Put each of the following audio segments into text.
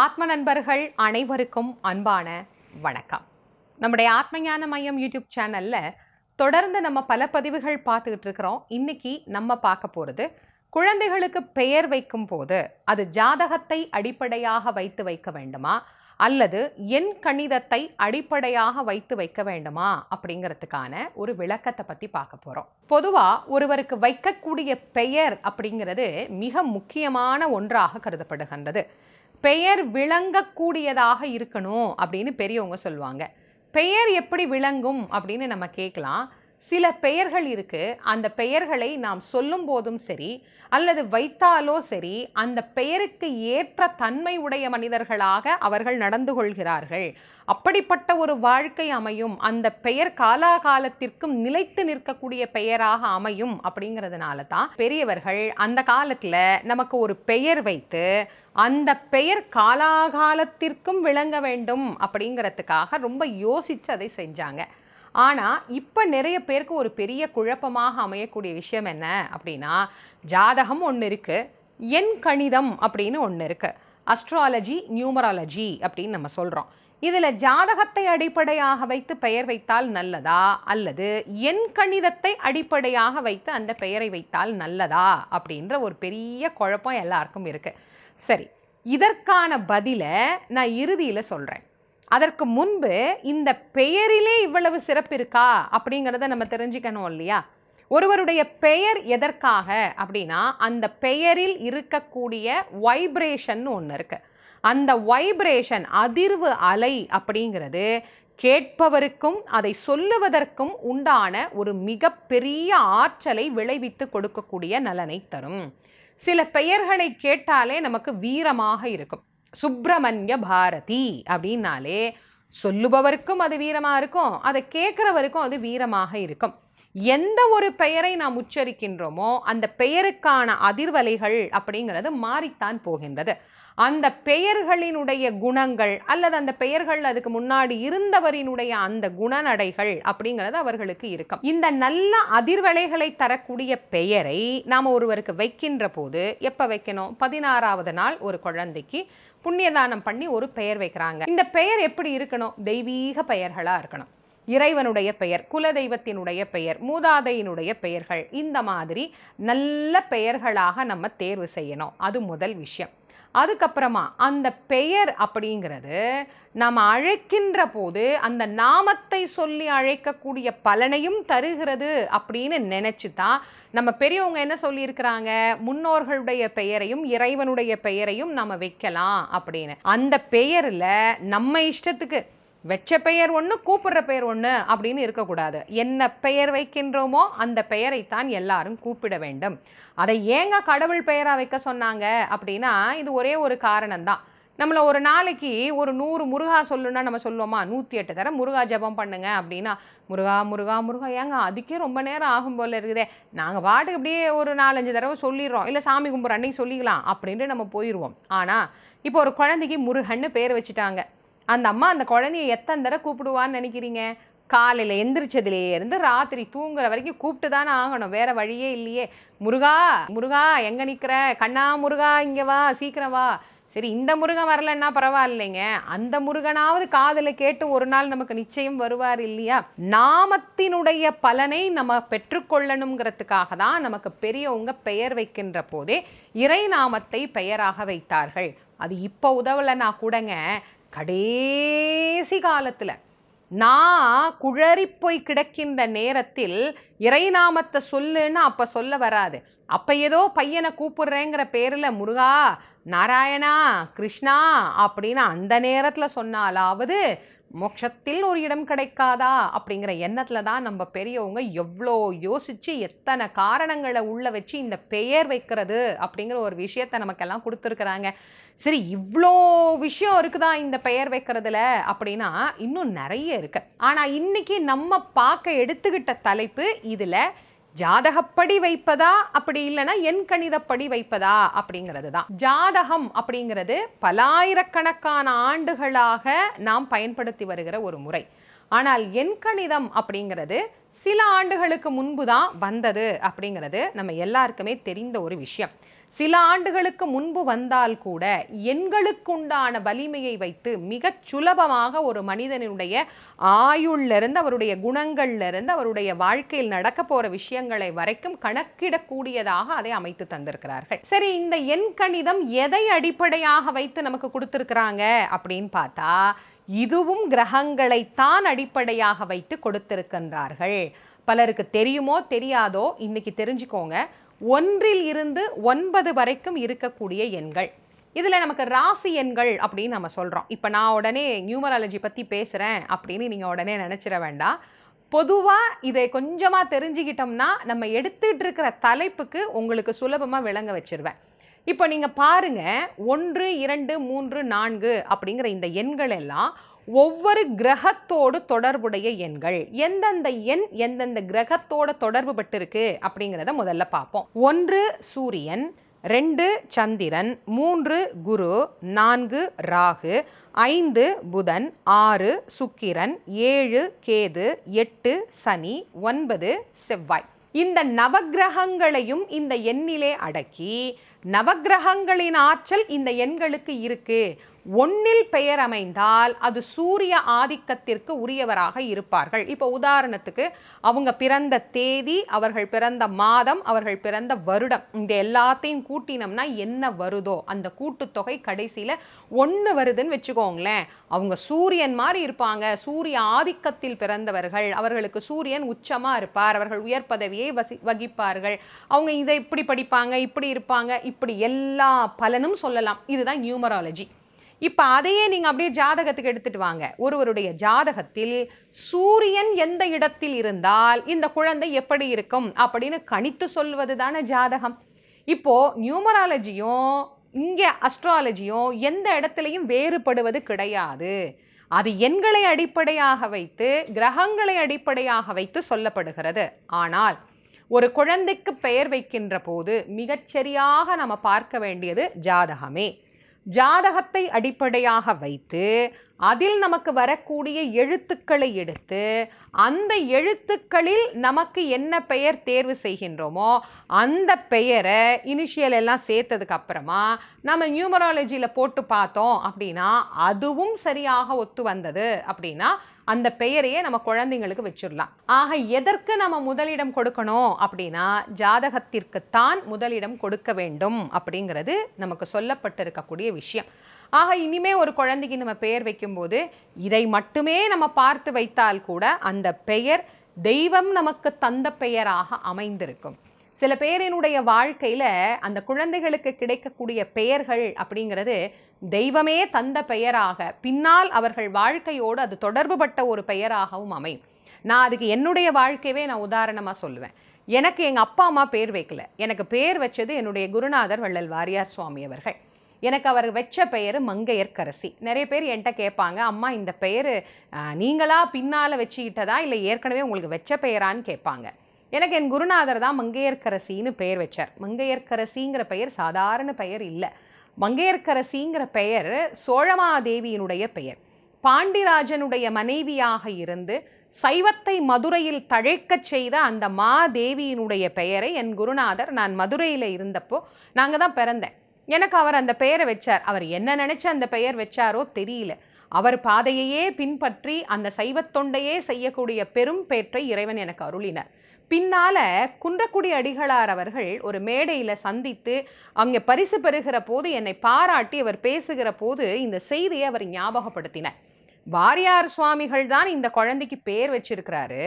ஆத்ம நண்பர்கள் அனைவருக்கும் அன்பான வணக்கம். நம்முடைய ஆத்மஞான மையம் யூடியூப் சேனல்ல தொடர்ந்து நம்ம பல பதிவுகள் பார்த்துக்கிட்டு இருக்கிறோம். இன்னைக்கு நம்ம பார்க்க போகிறது குழந்தைகளுக்கு பெயர் வைக்கும் போது அது ஜாதகத்தை அடிப்படையாக வைத்து வைக்க வேண்டுமா? அல்லது எண் கணிதத்தை அடிப்படையாக வைத்து வைக்க வேண்டுமா? அப்படிங்கிறதுக்கான ஒரு விளக்கத்தை பற்றி பார்க்க போகிறோம் பொதுவாக ஒருவருக்கு வைக்கக்கூடிய பெயர் அப்படிங்கிறது மிக முக்கியமான ஒன்றாக கருதப்படுகின்றது. பெயர் விளங்கக்கூடியதாக இருக்கணும் அப்படின்னு பெரியவங்க சொல்லுவாங்க. பெயர் எப்படி விளங்கும் அப்படின்னு நம்ம கேட்கலாம். சில பெயர்கள் இருக்குது அந்த பெயர்களை நாம் சொல்லும் போதும் சரி அல்லது வைத்தாலோ சரி அந்த பெயருக்கு ஏற்ற தன்மை உடைய மனிதர்களாக அவர்கள் நடந்து கொள்கிறார்கள். அப்படிப்பட்ட ஒரு வாழ்க்கை அமையும் அந்த பெயர் காலாகாலத்திற்கும் நிலைத்து நிற்கக்கூடிய பெயராக அமையும் அப்படிங்கிறதுனால தான் பெரியவர்கள் அந்த காலத்தில் நமக்கு ஒரு பெயர் வைத்து அந்த பெயர் காலாகாலத்திற்கும் விளங்க வேண்டும் அப்படிங்கிறதுக்காக ரொம்ப யோசித்து அதை செஞ்சாங்க. ஆனால் இப்போ நிறைய பேருக்கு ஒரு பெரிய குழப்பமாக அமையக்கூடிய விஷயம் என்ன அப்படின்னா ஜாதகம் ஒன்று இருக்குது எண் கணிதம் அப்படின்னு ஒன்று இருக்குது அஸ்ட்ராலஜி நியூமராலஜி அப்படின்னு நம்ம சொல்கிறோம் இதில் ஜாதகத்தை அடிப்படையாக வைத்து பெயர் வைத்தால் நல்லதா? அல்லது எண் கணிதத்தை அடிப்படையாக வைத்து அந்த பெயரை வைத்தால் நல்லதா? அப்படின்ற ஒரு பெரிய குழப்பம் எல்லாருக்கும் இருக்குது சரி இதற்கான பதிலை நான் இறுதியில் சொல்கிறேன் அதற்கு முன்பு இந்த பெயரிலே இவ்வளவு சிறப்பு இருக்கா அப்படிங்கிறத நம்ம தெரிஞ்சுக்கணும் இல்லையா? ஒருவருடைய பெயர் எதற்காக அப்படின்னா அந்த பெயரில் இருக்கக்கூடிய வைப்ரேஷன் ஒன்று இருக்குது அந்த வைப்ரேஷன் அதிர்வு அலை அப்படிங்கிறது கேட்பவருக்கும் அதை சொல்லுவதற்கும் உண்டான ஒரு மிகப்பெரிய ஆற்றலை விளைவித்து கொடுக்கக்கூடிய நலனை தரும். சில பெயர்களை கேட்டாலே நமக்கு வீரமாக இருக்கும். சுப்பிரமணிய பாரதி அப்படின்னாலே சொல்லுபவருக்கும் அது வீரமாக இருக்கும் அதை கேட்குறவருக்கும் அது வீரமாக இருக்கும். எந்த ஒரு பெயரை நாம் உச்சரிக்கின்றோமோ அந்த பெயருக்கான அதிர்வலைகள் அப்படிங்கிறது மாறித்தான் போகின்றது. அந்த பெயர்களினுடைய குணங்கள் அல்லது அந்த பெயர்கள் அதுக்கு முன்னாடி இருந்தவரினுடைய அந்த குணநடைகள் அப்படிங்கிறது அவர்களுக்கு இருக்கும். இந்த நல்ல அதிர்வலைகளை தரக்கூடிய பெயரை நாம் ஒருவருக்கு வைக்கின்ற போது எப்போ வைக்கணும்? பதினாறாவது நாள் ஒரு குழந்தைக்கு புண்ணியதானம் பண்ணி ஒரு பெயர் வைக்கிறாங்க. இந்த பெயர் எப்படி இருக்கணும்? தெய்வீக பெயர்களாக இருக்கணும். இறைவனுடைய பெயர் குலதெய்வத்தினுடைய பெயர் மூதாதையினுடைய பெயர்கள் இந்த மாதிரி நல்ல பெயர்களாக நம்ம தேர்வு செய்யணும். அது முதல் விஷயம். அதுக்கப்புறமா அந்த பெயர் அப்படிங்கிறது நாம் அழைக்கின்ற போது அந்த நாமத்தை சொல்லி அழைக்கக்கூடிய பலனையும் தருகிறது அப்படின்னு நினச்சி தான் நம்ம பெரியவங்க என்ன சொல்லியிருக்கிறாங்க? முன்னோர்களுடைய பெயரையும் இறைவனுடைய பெயரையும் நம்ம வைக்கலாம் அப்படின்னு. அந்த பெயரில் நம்ம இஷ்டத்துக்கு வெச்ச பெயர் ஒன்று கூப்பிடுற பெயர் ஒன்று அப்படின்னு இருக்கக்கூடாது. என்ன பெயர் வைக்கின்றோமோ அந்த பெயரைத்தான் எல்லாரும் கூப்பிட வேண்டும். அதை ஏங்க கடவுள் பெயராக வைக்க சொன்னாங்க அப்படின்னா இது ஒரே ஒரு காரணம்தான். நம்மளை ஒரு நாளைக்கு ஒரு நூறு முருகா சொல்லுன்னா நம்ம சொல்லுவோமா நூற்றி எட்டு தரம் முருகா ஜபம் பண்ணுங்க அப்படின்னா முருகா முருகா முருகா ஏங்க அதுக்கே ரொம்ப நேரம் ஆகும் போல இருக்குதே. நாங்கள் பாட்டுக்கு அப்படியே ஒரு நாலஞ்சு தடவை சொல்லிடுறோம். இல்லை சாமி கும்பிட்ற அன்னைக்கு சொல்லிக்கலாம் அப்படின்ட்டு நம்ம போயிடுவோம் ஆனால் இப்போ ஒரு குழந்தைக்கு முருகன்னு பேர் வச்சுட்டாங்க. அந்த அம்மா அந்த குழந்தைய எத்தனை தடவை கூப்பிடுவான்னு நினைக்கிறீங்க? காலையில் எந்திரிச்சதுலேயே இருந்து ராத்திரி தூங்குற வரைக்கும் கூப்பிட்டு தானே ஆகணும். வேற வழியே இல்லையே. முருகா முருகா எங்கே நிற்கிற கண்ணா முருகா இங்கே வா சீக்கிரம் வா. சரி இந்த முருகன் வரலன்னா பரவாயில்லைங்க. அந்த முருகனாவது காதில் கேட்டு ஒரு நாள் நமக்கு நிச்சயம் வருவார் இல்லையா? நாமத்தினுடைய பலனை நம்ம பெற்றுக்கொள்ளணுங்கிறதுக்காக தான் நமக்கு பெரியவங்க பெயர் வைக்கின்ற போதே இறை நாமத்தை பெயராக வைத்தார்கள். அது இப்போ உதவலைன்னா கூடங்க கடைசி காலத்தில் நான் குழறி போய் கிடக்கின்ற நேரத்தில் இறைநாமத்தை சொல்லுன்னு அப்போ சொல்ல வராது. அப்போ ஏதோ பையனை கூப்பிடுறேங்கிற பேரில் முருகா நாராயணா கிருஷ்ணா அப்படின்னு அந்த நேரத்தில் சொன்னாலாவது மோட்சத்தில் ஒரு இடம் கிடைக்காதா அப்படிங்கிற எண்ணத்தில் தான் நம்ம பெரியவங்க எவ்வளோ யோசித்து எத்தனை காரணங்களை உள்ள வச்சு இந்த பெயர் வைக்கிறது அப்படிங்கிற ஒரு விஷயத்தை நமக்கெல்லாம் கொடுத்துருக்குறாங்க. சரி இவ்வளோ விஷயம் இருக்குதா இந்த பெயர் வைக்கிறதுல அப்படின்னா இன்னும் நிறைய இருக்குது ஆனால் இன்னைக்கு நம்ம பார்க்க எடுத்துக்கிட்ட தலைப்பு இதில் ஜாதகப்படி வைப்பதா? அப்படி இல்லைன்னா எண் கணிதப்படி வைப்பதா? அப்படிங்கிறது தான். ஜாதகம் அப்படிங்கிறது பலாயிரக்கணக்கான ஆண்டுகளாக நாம் பயன்படுத்தி வருகிற ஒரு முறை. ஆனால் என் கணிதம் அப்படிங்கிறது சில ஆண்டுகளுக்கு முன்பு தான் வந்தது அப்படிங்கிறது நம்ம எல்லாருக்குமே தெரிந்த ஒரு விஷயம். சில ஆண்டுகளுக்கு முன்பு வந்தால் கூட எண்களுக்குண்டான வலிமையை வைத்து மிகச் சுலபமாக ஒரு மனிதனுடைய ஆயுள்லேருந்து அவருடைய குணங்கள்லேருந்து அவருடைய வாழ்க்கையில் நடக்க போகிற விஷயங்களை வரைக்கும் கணக்கிடக்கூடியதாக அதை அமைத்து தந்திருக்கிறார்கள். சரி இந்த எண் கணிதம் எதை அடிப்படையாக வைத்து நமக்கு கொடுத்துருக்குறாங்க அப்படின்னு பார்த்தா இதுவும் கிரகங்களைத்தான் அடிப்படையாக வைத்து கொடுத்திருக்கின்றார்கள். பலருக்கு தெரியுமோ தெரியாதோ இன்னைக்கு தெரிஞ்சுக்கோங்க. ஒன்றில் இருந்து ஒன்பது வரைக்கும் இருக்கக்கூடிய எண்கள். இதில் நமக்கு ராசி எண்கள் அப்படின்னு நம்ம சொல்கிறோம் இப்போ நான் உடனே நியூமராலஜி பற்றி பேசுகிறேன் அப்படின்னு நீங்கள் உடனே நினச்சிட வேண்டாம். பொதுவாக இதை கொஞ்சமாக தெரிஞ்சுக்கிட்டோம்னா நம்ம எடுத்துகிட்டு இருக்கிற தலைப்புக்கு உங்களுக்கு சுலபமாக விளங்க வச்சிருவேன். இப்போ நீங்கள் பாருங்கள் ஒன்று இரண்டு மூன்று நான்கு அப்படிங்கிற இந்த எண்கள் எல்லாம் ஒவ்வொரு கிரகத்தோடு தொடர்புடைய எண்கள். எந்தெந்த எண் எந்தெந்த கிரகத்தோட தொடர்பு பட்டிருக்கு அப்படிங்கிறத முதல்ல பார்ப்போம். ஒன்று சூரியன் ரெண்டு சந்திரன் மூன்று குரு நான்கு ராகு ஐந்து புதன் ஆறு சுக்கிரன் ஏழு கேது எட்டு சனி ஒன்பது செவ்வாய். இந்த நவக்கிரகங்களையும் இந்த எண்ணிலே அடக்கி நவக்கிரகங்களின் ஆற்றல் இந்த எண்களுக்கு இருக்கு. ஒன்னில் பெயர் அமைந்தால் அது சூரிய ஆதிக்கத்திற்கு உரியவராக இருப்பார்கள். இப்போ உதாரணத்துக்கு அவங்க பிறந்த தேதி அவர்கள் பிறந்த மாதம் அவர்கள் பிறந்த வருடம் இந்த எல்லாத்தையும் கூட்டினோம்னா என்ன வருதோ அந்த கூட்டுத்தொகை கடைசியில் ஒன்று வருதுன்னு வச்சுக்கோங்களேன். அவங்க சூரியன் மாதிரி இருப்பாங்க. சூரிய ஆதிக்கத்தில் பிறந்தவர்கள் அவர்களுக்கு சூரியன் உச்சமாக இருப்பார் அவர்கள் உயர் பதவியை வசி வகிப்பார்கள். அவங்க இதை இப்படி படிப்பாங்க இப்படி இருப்பாங்க இப்படி எல்லா பலனும் சொல்லலாம். இதுதான் நியூமராலஜி. இப்போ அதையே நீங்கள் அப்படியே ஜாதகத்துக்கு எடுத்துகிட்டு வாங்க. ஒருவருடைய ஜாதகத்தில் சூரியன் எந்த இடத்தில் இருந்தால் இந்த குழந்தை எப்படி இருக்கும் அப்படின்னு கணித்து சொல்வது தானே ஜாதகம். இப்போது நியூமராலஜியும் இங்கே அஸ்ட்ராலஜியும் எந்த இடத்துலையும் வேறுபடுவது கிடையாது. அது எண்களை அடிப்படையாக வைத்து கிரகங்களை அடிப்படையாக வைத்து சொல்லப்படுகிறது. ஆனால் ஒரு குழந்தைக்கு பெயர் வைக்கின்ற போது மிகச்சரியாக நம்ம பார்க்க வேண்டியது ஜாதகமே. ஜாதகத்தை அடிப்படையாக வைத்து அதில் நமக்கு வரக்கூடிய எழுத்துக்களை எடுத்து அந்த எழுத்துக்களில் நமக்கு என்ன பெயர் தேர்வு செய்கின்றோமோ அந்த பெயரை இனிஷியல் எல்லாம் சேர்த்ததுக்கு அப்புறமா நம்ம நியூமராலஜியில் போட்டு பார்த்தோம் அப்படின்னா அதுவும் சரியாக ஒத்து வந்தது அப்படின்னா அந்த பெயரையே நம்ம குழந்தைங்களுக்கு வச்சிடலாம். ஆக எதற்கு நம்ம முதலிடம் கொடுக்கணும் அப்படின்னா ஜாதகத்திற்குத்தான் முதலிடம் கொடுக்க வேண்டும் அப்படிங்கிறது நமக்கு சொல்லப்பட்டிருக்கக்கூடிய விஷயம். ஆக இனிமே ஒரு குழந்தைக்கு நம்ம பெயர் வைக்கும்போது இதை மட்டுமே நம்ம பார்த்து வைத்தால் கூட அந்த பெயர் தெய்வம் நமக்கு தந்த பெயராக அமைந்திருக்கும். சில பேரினுடைய வாழ்க்கையில் அந்த குழந்தைகளுக்கு கிடைக்கக்கூடிய பெயர்கள் அப்படிங்கிறது தெய்வமே தந்த பெயராக பின்னால் அவர்கள் வாழ்க்கையோடு அது தொடர்புபட்ட ஒரு பெயராகவும் அமையும். நான் அதுக்கு என்னுடைய வாழ்க்கையவே நான் உதாரணமாக சொல்லுவேன். எனக்கு எங்கள் அப்பா அம்மா பேர் வைக்கல. எனக்கு பேர் வச்சது என்னுடைய குருநாதர் வள்ளல் வாரியார் சுவாமி அவர்கள். எனக்கு அவர் வச்ச பெயர் மங்கையர்க்கரசி. நிறைய பேர் என்கிட்ட கேட்பாங்க அம்மா இந்த பெயர் நீங்களாக பின்னால் வச்சுக்கிட்டதா? இல்லை ஏற்கனவே உங்களுக்கு வச்ச பெயரான்னு கேட்பாங்க. எனக்கு என் குருநாதர் தான் மங்கையர்க்கரசின்னு பெயர் வச்சார். மங்கையர்க்கரசிங்கிற பெயர் சாதாரண பெயர் இல்லை. மங்கையர்க்கரசிங்கிற பெயர் சோழமாதேவியினுடைய பெயர். பாண்டிராஜனுடைய மனைவியாக இருந்து சைவத்தை மதுரையில் தழைக்கச் செய்த அந்த மாதேவியினுடைய பெயரை என் குருநாதர் நான் மதுரையில் இருந்தப்போ நாங்கள் தான் பிறந்தேன். எனக்கு அவர் அந்த பெயரை வச்சார். அவர் என்ன நினச்சி அந்த பெயர் வச்சாரோ தெரியல. அவர் பாதையையே பின்பற்றி அந்த சைவத்தொண்டையே செய்யக்கூடிய பெரும் பேற்றை இறைவன் எனக்கு அருளினார். பின்னால குன்றக்குடி அடிகளார் அவர்கள் ஒரு மேடையில் சந்தித்து அங்கே பரிசு பெறுகிற போது என்னை பாராட்டி அவர் பேசுகிற போது இந்த செய்தியை அவர் ஞாபகப்படுத்தினார். வாரியார் சுவாமிகள் தான் இந்த குழந்தைக்கு பேர் வச்சிருக்கிறாரு.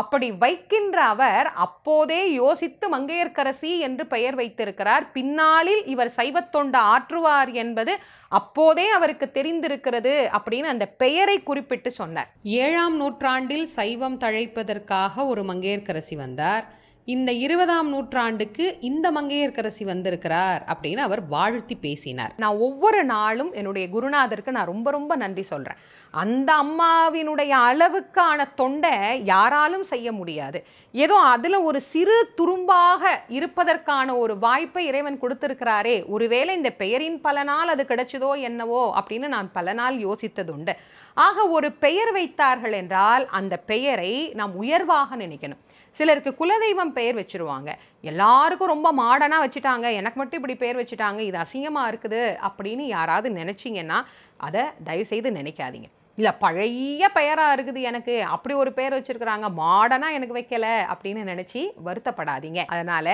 அப்படி வைக்கின்ற அவர் அப்போதே யோசித்து மங்கையர்க்கரசி என்று பெயர் வைத்திருக்கிறார். பின்னாளில் இவர் சைவத்தொண்ட ஆற்றுவார் என்பது அப்போதே அவருக்கு தெரிந்திருக்கிறது அப்படின்னு அந்த பெயரை குறிப்பிட்டு சொன்னார். ஏழாம் நூற்றாண்டில் சைவம் தழைப்பதற்காக ஒரு மங்கையர்க்கரசி வந்தார். இந்த இருபதாம் நூற்றாண்டுக்கு இந்த மங்கையர்கரசி வந்திருக்கிறார் அப்படின்னு அவர் வாழ்த்தி பேசினார். நான் ஒவ்வொரு நாளும் என்னுடைய குருநாதருக்கு நான் ரொம்ப ரொம்ப நன்றி சொல்கிறேன் அந்த அம்மாவினுடைய அளவுக்கான தொண்டை யாராலும் செய்ய முடியாது. ஏதோ அதில் ஒரு சிறு துரும்பாக இருப்பதற்கான ஒரு வாய்ப்பை இறைவன் கொடுத்துருக்கிறாரே ஒருவேளை இந்த பெயரின் பலனால் அது கிடைச்சதோ என்னவோ அப்படின்னு நான் பல நாள் யோசித்ததுண்டு. ஆக ஒரு பெயர் வைத்தார்கள் என்றால் அந்த பெயரை நாம் உயர்வாக நினைக்கணும். சிலருக்கு குலதெய்வம் பெயர் வச்சிருவாங்க. எல்லாருக்கும் ரொம்ப மாடனாக வச்சுட்டாங்க. எனக்கு மட்டும் இப்படி பேர் வச்சுட்டாங்க. இது அசிங்கமாக இருக்குது அப்படின்னு யாராவது நினச்சிங்கன்னா அதை தயவுசெய்து நினைக்காதீங்க. இல்லை பழைய பெயராக இருக்குது எனக்கு. அப்படி ஒரு பேர் வச்சுருக்குறாங்க. மாடனாக எனக்கு வைக்கலை அப்படின்னு நினச்சி வருத்தப்படாதீங்க. அதனால்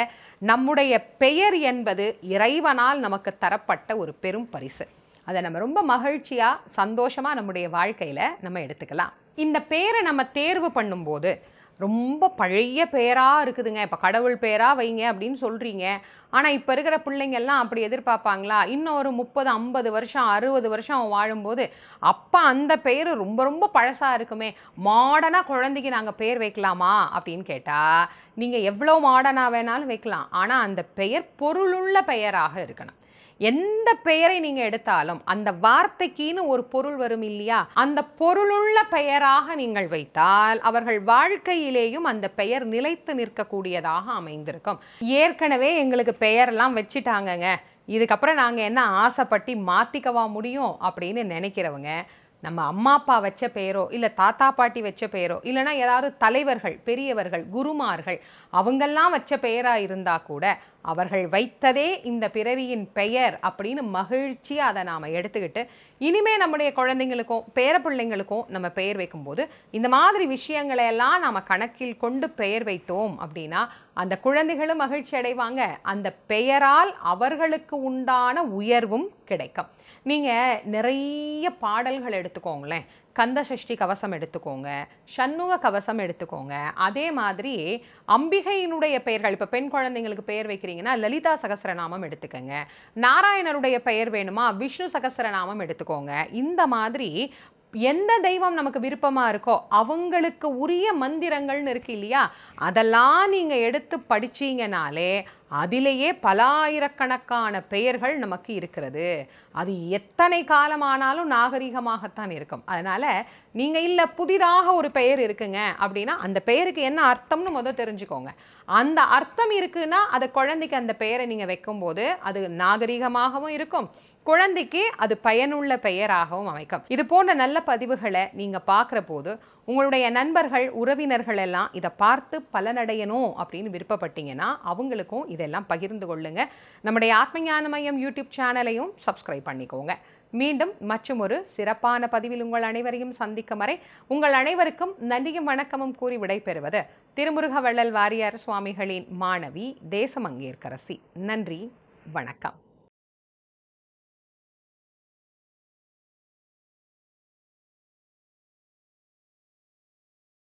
நம்முடைய பெயர் என்பது இறைவனால் நமக்கு தரப்பட்ட ஒரு பெரும் பரிசு. அதை நம்ம ரொம்ப மகிழ்ச்சியாக சந்தோஷமாக நம்முடைய வாழ்க்கையில் நம்ம எடுத்துக்கலாம். இந்த பேரை நம்ம தேர்வு பண்ணும்போது ரொம்ப பழைய பேராக இருக்குதுங்க. இப்போ கடவுள் பேராக வைங்க அப்படின்னு சொல்கிறீங்க ஆனால் இப்போ இருக்கிற பிள்ளைங்கள்லாம் அப்படி எதிர்பார்ப்பாங்களா? இன்னும் ஒரு முப்பது ஐம்பது வருஷம் அறுபது வருஷம் அவன் வாழும்போது அப்போ அந்த பேர் ரொம்ப ரொம்ப பழசாக இருக்குமே. மாடர்னாக குழந்தைக்கு நாங்கள் பேர் வைக்கலாமா? அப்படின்னு கேட்டால் நீங்கள் எவ்வளோ மாடர்னாக வேணாலும் வைக்கலாம். ஆனால் அந்த பெயர் பொருளுள்ள பெயராக இருக்கணும். எந்த பெயரை நீங்க எடுத்தாலும் அந்த வார்த்தைக்குன்னு ஒரு பொருள் வரும் இல்லையா? அந்த பொருளுள்ள பெயராக நீங்கள் வைத்தால் அவர்கள் வாழ்க்கையிலேயும் அந்த பெயர் நிலைத்து நிற்கக்கூடியதாக அமைந்திருக்கும். ஏற்கனவே எங்களுக்கு பெயர்லாம் வச்சுட்டாங்கங்க. இதுக்கப்புறம் நாங்கள் என்ன ஆசைப்பட்டு மாற்றிக்கவா முடியும் அப்படின்னு நினைக்கிறவங்க நம்ம அம்மா அப்பா வச்ச பெயரோ இல்லை தாத்தா பாட்டி வச்ச பெயரோ இல்லைனா யாராவது தலைவர்கள் பெரியவர்கள் குருமார்கள் அவங்கெல்லாம் வச்ச பெயராக இருந்தால் கூட அவர்கள் வைத்ததே இந்த பிறவியின் பெயர் அப்படின்னு மகிழ்ச்சியாக அதை நாம் எடுத்துக்கிட்டு இனிமே நம்முடைய குழந்தைங்களுக்கும் பேர பிள்ளைங்களுக்கும் நம்ம பெயர் வைக்கும்போது இந்த மாதிரி விஷயங்களை எல்லாம் நாம் கணக்கில் கொண்டு பெயர் வைத்தோம் அப்படின்னா அந்த குழந்தைகளும் மகிழ்ச்சி அடைவாங்க. அந்த பெயரால் அவர்களுக்கு உண்டான உயர்வும் கிடைக்கும். நீங்கள் நிறைய பாடல்கள் எடுத்துக்கோங்களேன். கந்த சஷ்டி கவசம் எடுத்துக்கோங்க சண்முக கவசம் எடுத்துக்கோங்க. அதே மாதிரி அம்பிகையினுடைய பெயர்கள் இப்போ பெண் குழந்தைங்களுக்கு பெயர் வைக்கிறீங்கன்னா லலிதா சகசரநாமம் எடுத்துக்கோங்க. நாராயணருடைய பெயர் வேணுமா விஷ்ணு சகசரநாமம் எடுத்துக்கோங்க. இந்த மாதிரி எந்த தெய்வம் நமக்கு விருப்பமாக இருக்கோ அவங்களுக்கு உரிய மந்திரங்கள்னு இருக்கு இல்லையா? அதெல்லாம் நீங்கள் எடுத்து படிச்சீங்கனாலே அதிலேயே பல ஆயிரக்கணக்கான பெயர்கள் நமக்கு இருக்கிறது. அது எத்தனை காலமானாலும் நாகரிகமாகத்தான் இருக்கும். அதனால் நீங்கள் இல்லை புதிதாக ஒரு பெயர் இருக்குங்க அப்படின்னா அந்த பெயருக்கு என்ன அர்த்தம்னு முதல் தெரிஞ்சுக்கோங்க. அந்த அர்த்தம் இருக்குன்னா அதை குழந்தைக்கு அந்த பெயரை நீங்கள் வைக்கும்போது அது நாகரிகமாகவும் இருக்கும். குழந்தைக்கு அது பயனுள்ள பெயராகவும் அமைக்கும். இது போன்ற நல்ல பதிவுகளை நீங்கள் பார்க்குற போது உங்களுடைய நண்பர்கள் உறவினர்கள் எல்லாம் இதை பார்த்து பலனடையணும் அப்படின்னு விருப்பப்பட்டீங்கன்னா அவங்களுக்கும் இதெல்லாம் பகிர்ந்து கொள்ளுங்க. நம்முடைய ஆத்மஞான மையம் யூடியூப் சேனலையும் சப்ஸ்கிரைப் பண்ணிக்கோங்க. மீண்டும் மற்றும் ஒரு சிறப்பான பதிவில் உங்கள் அனைவரையும் சந்திக்கும் வரை உங்கள் அனைவருக்கும் நன்றியும் வணக்கமும் கூறி விடைபெறுவது திருமுருக வள்ளல் வாரியார் சுவாமிகளின் மாணவி தேசமங்கேற்கரசி. நன்றி வணக்கம்.